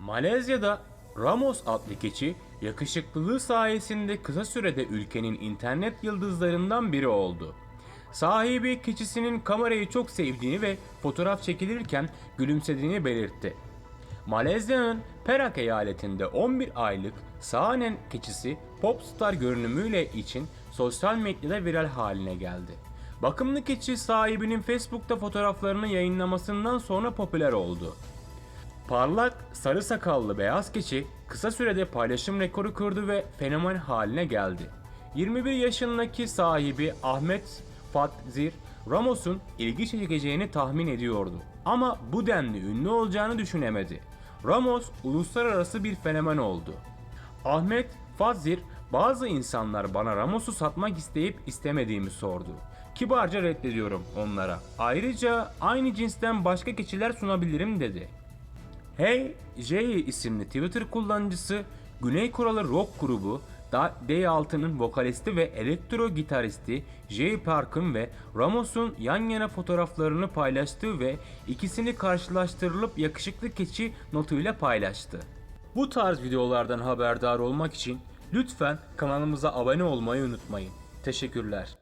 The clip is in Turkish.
Malezya'da Ramos adlı keçi yakışıklılığı sayesinde kısa sürede ülkenin internet yıldızlarından biri oldu. Sahibi keçisinin kamerayı çok sevdiğini ve fotoğraf çekilirken gülümsediğini belirtti. Malezya'nın Perak eyaletinde 11 aylık Saanen keçisi popstar görünümüyle için sosyal medyada viral haline geldi. Bakımlı keçi sahibinin Facebook'ta fotoğraflarını yayınlamasından sonra popüler oldu. Parlak, sarı sakallı beyaz keçi kısa sürede paylaşım rekoru kırdı ve fenomen haline geldi. 21 yaşındaki sahibi Ahmet Fadzir, Ramos'un ilgi çekeceğini tahmin ediyordu. Ama bu denli ünlü olacağını düşünemedi. Ramos uluslararası bir fenomen oldu. Ahmet Fadzir, bazı insanlar bana Ramos'u satmak isteyip istemediğimi sordu. Kibarca reddediyorum onlara. Ayrıca aynı cinsten başka keçiler sunabilirim dedi. Hey J isimli Twitter kullanıcısı Güney Kore'li rock grubu Da- D6'nın vokalisti ve elektro gitaristi J Park'ın ve Ramos'un yan yana fotoğraflarını paylaştığı ve ikisini karşılaştırılıp yakışıklı keçi notuyla paylaştı. Bu tarz videolardan haberdar olmak için lütfen kanalımıza abone olmayı unutmayın. Teşekkürler.